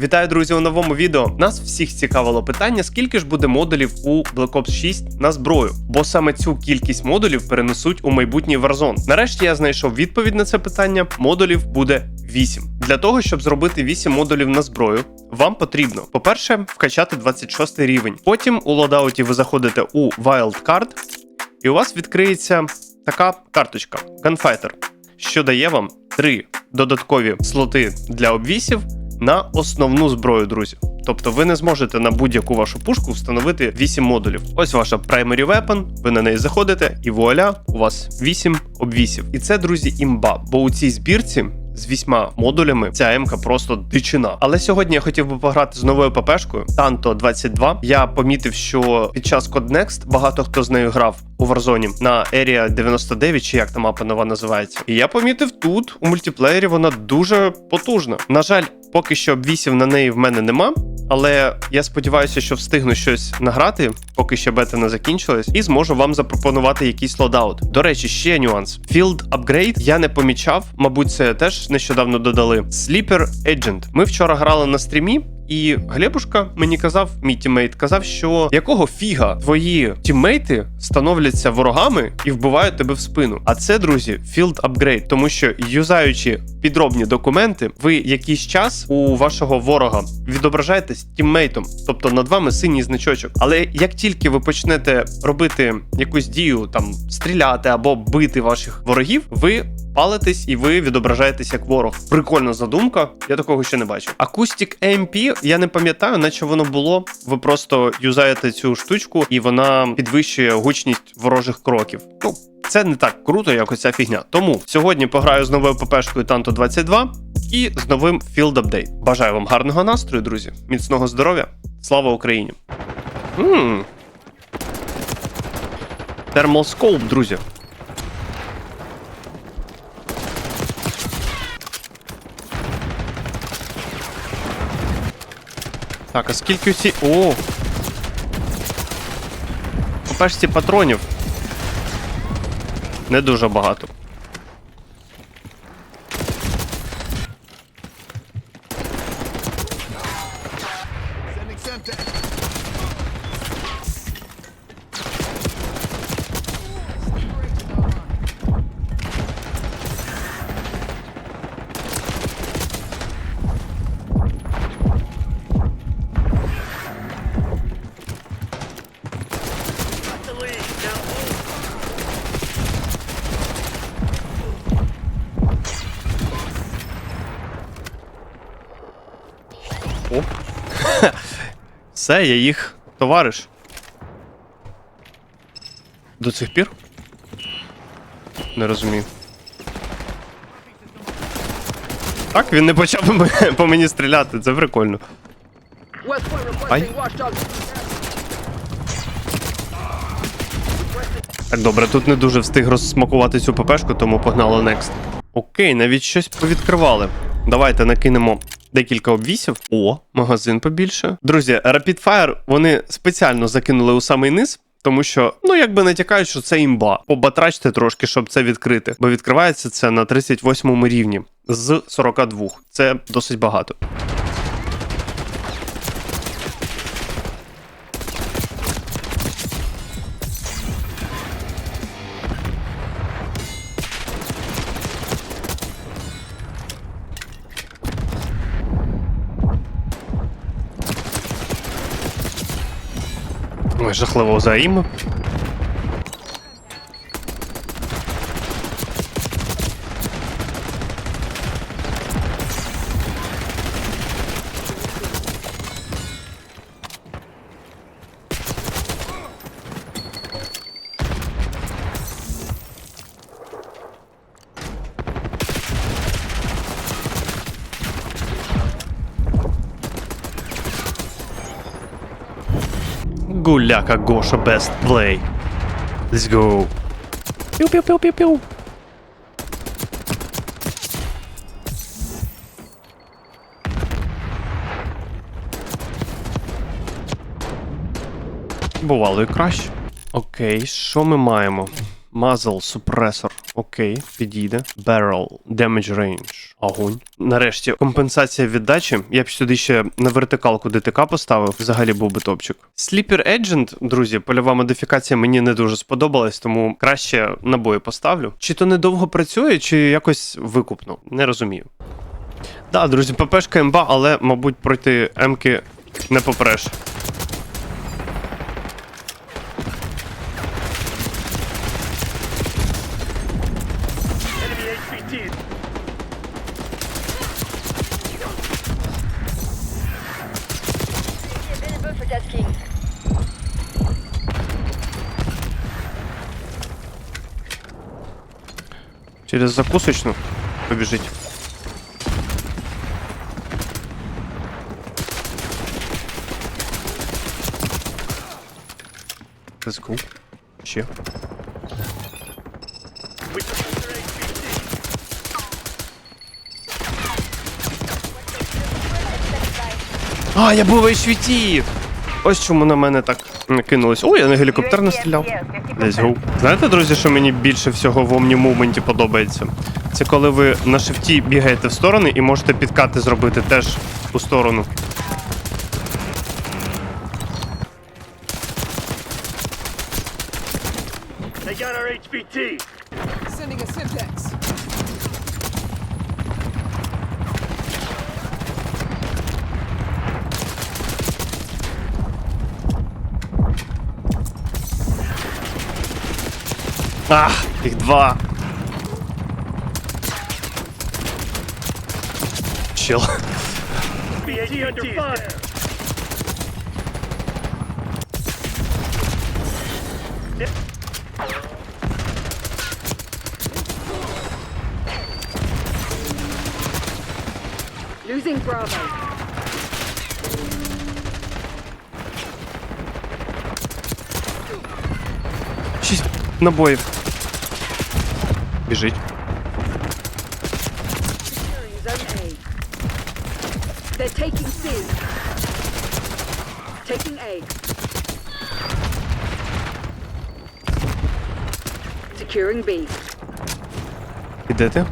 Вітаю, друзі, у новому відео. Нас всіх цікавило питання, скільки ж буде модулів у Black Ops 6 на зброю, бо саме цю кількість модулів перенесуть у майбутній Warzone. Нарешті я знайшов відповідь на це питання. Модулів буде 8. Для того, щоб зробити 8 модулів на зброю, вам потрібно, по-перше, вкачати 26 рівень. Потім у лодауті ви заходите у Wildcard, і у вас відкриється така карточка Gunfighter, що дає вам 3 додаткові слоти для обвісів на основну зброю, друзі. Тобто ви не зможете на будь-яку вашу пушку встановити 8 модулів. Ось ваша primary weapon, ви на неї заходите, і вуаля, у вас 8 обвісів. І це, друзі, імба. Бо у цій збірці. З вісьма модулями ця М-ка просто дичина. Але сьогодні я хотів би пограти з новою ППшкою Tanto 22. Я помітив, що під час Codenext багато хто з нею грав у Warzone на Area 99, чи як та мапа нова називається. І я помітив тут у мультиплеєрі вона дуже потужна. На жаль, поки що обвісів на неї в мене нема. Але я сподіваюся, що встигну щось награти, поки ще бета не закінчилась, і зможу вам запропонувати якийсь лодаут. До речі, ще нюанс. Field Upgrade я не помічав, мабуть, це теж нещодавно додали. Sleeper Agent. Ми вчора грали на стрімі. І Глебушка мені казав, мій тіммейт казав, що якого фіга твої тіммейти становляться ворогами і вбивають тебе в спину. А це, друзі, field upgrade, тому що юзаючи підробні документи, ви якийсь час у вашого ворога відображаєтесь тіммейтом, тобто над вами синій значочок. Але як тільки ви почнете робити якусь дію, там стріляти або бити ваших ворогів, ви палитесь і ви відображаєтесь як ворог. Прикольна задумка, я такого ще не бачив. Акустик AMP, я не пам'ятаю, наче воно було. Ви просто юзаєте цю штучку, і вона підвищує гучність ворожих кроків. Ну, це не так круто, як оця фігня. Тому сьогодні пограю з новою ППшкою Tanto 22 і з новим Field Update. Бажаю вам гарного настрою, друзі, міцного здоров'я. Слава Україні! Ммм. Термоскоп, друзі. Так, а скільки усі... О! По патронів. Не дуже багато. Все, я їх товариш. До цих пір? Не розумію. Так, він не почав по мені стріляти, це прикольно. Ай. Так, добре, тут не дуже встиг розсмакувати цю ППшку, тому погнали next. Окей, навіть щось повідкривали. Давайте накинемо декілька обвісів. О, магазин побільше. Друзі, Rapid Fire вони спеціально закинули у самий низ. Тому що, ну якби натякають, що це імба. Побатрачте трошки, щоб це відкрити. Бо відкривається це на 38 рівні з 42. Це досить багато. Ой, жахливо взаїм. Гуляка Гоша best play. Let's go. Піу-піу-піу-піу-піу. Бувало і краще. Окей, що ми маємо? Мазл, супресор. Окей, підійде. Barrel, damage range. Огонь. Нарешті, компенсація віддачі. Я б сюди ще на вертикалку ДТК поставив. Взагалі був би топчик. Sleeper Agent, друзі, польова модифікація мені не дуже сподобалась, тому краще набої поставлю. Чи то недовго працює, чи якось викупно. Не розумію. Да, друзі, ППшка МБА, але, мабуть, пройти М-ки не попреш. Enemy HVT. Available for tasking. Через закусочну побіжить. Let's go. We. А, я був HVT! Ось чому на мене так кинулось. О, я на гелікоптер не стріляв. Let's go. Знаєте, друзі, що мені більше всього в Omni Movement подобається? Це коли ви на шифті бігаєте в сторони і можете підкати зробити теж у сторону. They got our HVT. Sending a Simtex. А, їх два. Чел. HVT under fire. Losing Bravo. Шість набоїв. Біжить. Securing Zone A. They're taking C. Taking A. Securing B. Ідете?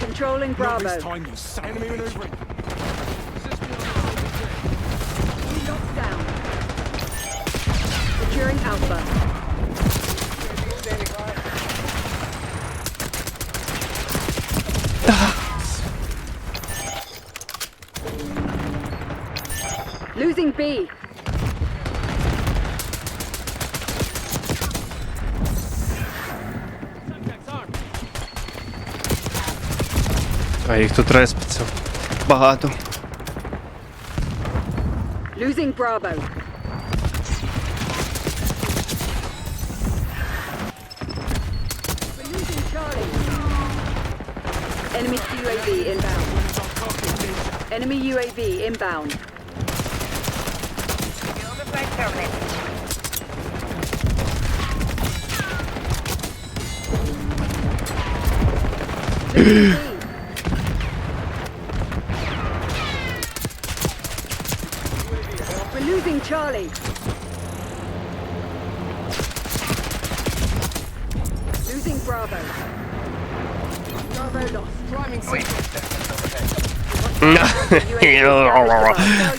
Controlling Bravo. time, you son. Enemy maneuvering. Locked down. Securing Alpha. Losing B. А їх тут респиться. Багато. Losing Bravo. We're losing Charlie. Enemy UAV inbound. Enemy UAV inbound. We're losing Charlie. Losing Bravo. Bravo lost. Simtex.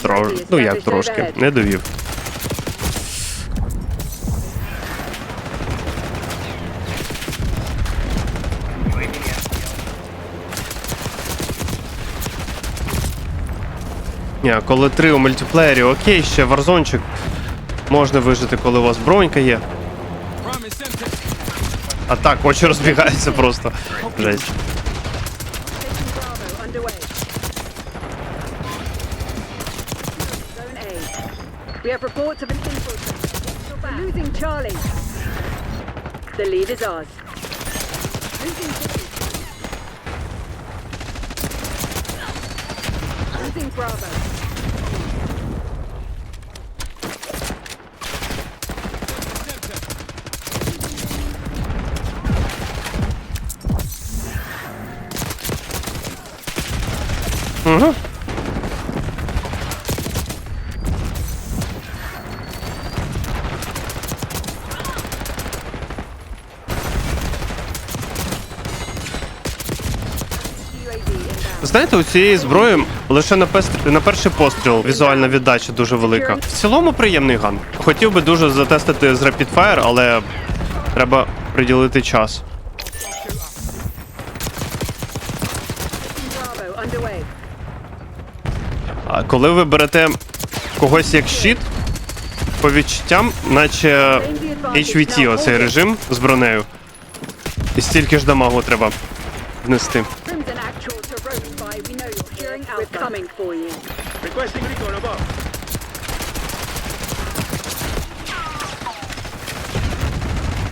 Трош... Ну як трошки, не довів. А коли три у мультиплеєрі, окей, ще варзончик. Можна вижити, коли у вас бронька є. А так, очі розбігаються просто. Жесть. We have reports. The lead is ours B. Losing Bravo. Угу. Знаєте, у цієї зброї лише на, на перший постріл візуальна віддача дуже велика. В цілому приємний ган. Хотів би дуже затестити з Rapid Fire, але треба приділити час. А коли ви берете когось як щит, по відчуттям, наче HVT, оцей режим з бронею. І стільки ж дамагу треба внести. Coming for you. Requesting recon above.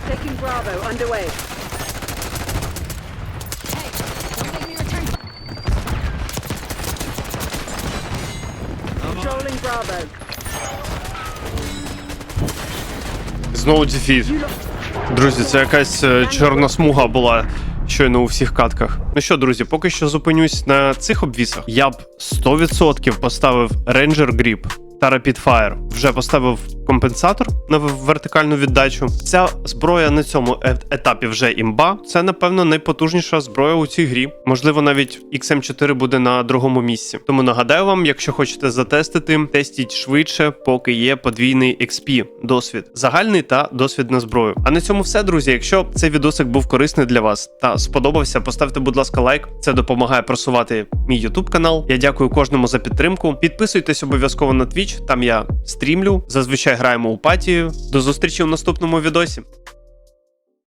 Taking Bravo underway. Controlling Bravo. Знову дефіт. Друзі, це якась е, чорна смуга була щойно у всіх катках. Ну що, друзі, поки що зупинюсь на цих обвісах. Я б 100% поставив Ranger Grip та Rapid Fire. Вже поставив компенсатор на вертикальну віддачу. Ця зброя на цьому е- етапі вже імба. Це, напевно, найпотужніша зброя у цій грі. Можливо, навіть XM4 буде на другому місці. Тому нагадаю вам, якщо хочете затестити, тестіть швидше, поки є подвійний XP досвід, загальний та досвід на зброю. А на цьому все, друзі. Якщо цей відосик був корисний для вас та сподобався, поставте, будь ласка, лайк. Це допомагає просувати мій YouTube канал. Я дякую кожному за підтримку. Підписуйтесь обов'язково на Twitch, там я стрімлю. Зазвичай граємо у патію. До зустрічі у наступному відосі.